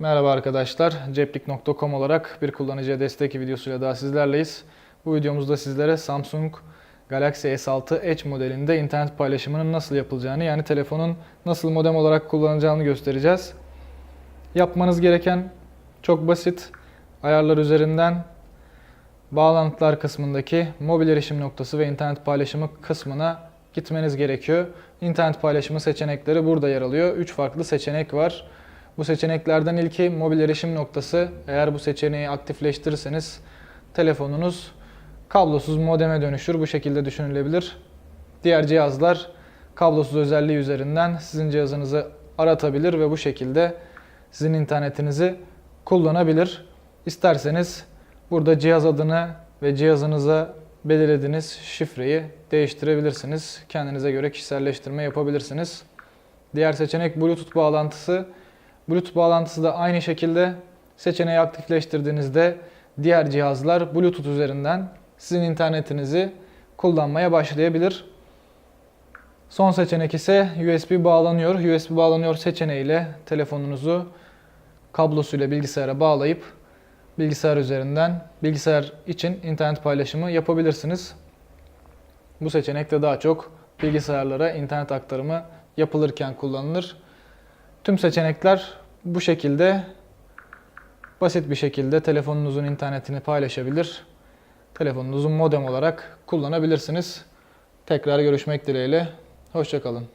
Merhaba arkadaşlar, ceplik.com olarak bir kullanıcıya destek videosuyla daha sizlerleyiz. Bu videomuzda sizlere Samsung Galaxy S6 Edge modelinde internet paylaşımının nasıl yapılacağını yani telefonun nasıl modem olarak kullanılacağını göstereceğiz. Yapmanız gereken çok basit. Ayarlar üzerinden bağlantılar kısmındaki mobil erişim noktası ve internet paylaşımı kısmına gitmeniz gerekiyor. İnternet paylaşımı seçenekleri burada yer alıyor. 3 farklı seçenek var. Bu seçeneklerden ilki mobil erişim noktası. Eğer bu seçeneği aktifleştirirseniz telefonunuz kablosuz modeme dönüşür. Bu şekilde düşünülebilir. Diğer cihazlar kablosuz özelliği üzerinden sizin cihazınızı aratabilir ve bu şekilde sizin internetinizi kullanabilir. İsterseniz burada cihaz adını ve cihazınıza belirlediğiniz şifreyi değiştirebilirsiniz. Kendinize göre kişiselleştirme yapabilirsiniz. Diğer seçenek Bluetooth bağlantısı. Bluetooth bağlantısı da aynı şekilde seçeneği aktifleştirdiğinizde diğer cihazlar Bluetooth üzerinden sizin internetinizi kullanmaya başlayabilir. Son seçenek ise USB bağlanıyor. USB bağlanıyor seçeneğiyle telefonunuzu kablosuyla bilgisayara bağlayıp bilgisayar üzerinden bilgisayar için internet paylaşımı yapabilirsiniz. Bu seçenek de daha çok bilgisayarlara internet aktarımı yapılırken kullanılır. Tüm seçenekler bu şekilde basit bir şekilde telefonunuzun internetini paylaşabilir. Telefonunuzun modem olarak kullanabilirsiniz. Tekrar görüşmek dileğiyle. Hoşçakalın.